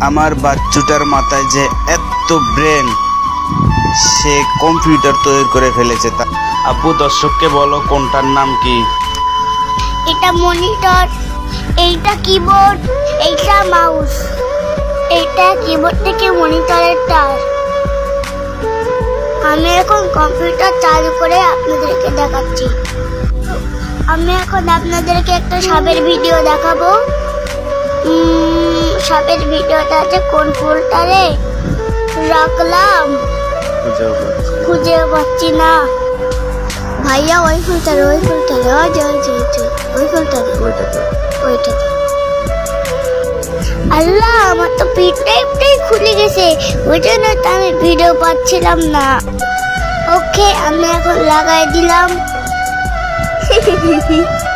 আমার বাচ্চুটার মাথায় যে এত ব্রেন সে কম্পিউটার তৈরি করে ফেলেছে তা। আপু, দর্শককে বলো, কোনটার নাম কি? এটা মনিটর এইটা কিবোর্ড এইটা মাউস এইটা কিবোর্ড থেকে মনিটরের তার। আমি এখন কম্পিউটার চালু করে আপনাদেরকে দেখাচ্ছি। আমি এখন আপনাদেরকে একটা সাপের ভিডিও দেখাবো। সাপের ভিডিওটা আছে কোন ফুলটারে রাখলাম। খুঁজে পাচ্ছি না। ভাইয়া ওই ফুলটারে ওই ফুলটারে ওই যে ওই যে ওই যে, ওই ফুলটারে ওইটাতে আল্লাহ আমার তো পিঠটাই খুলে গেছে। ওই জন্য তো আমি ভিডিও পাচ্ছিলাম না। ওকে আমি এখন লাগাই দিলাম।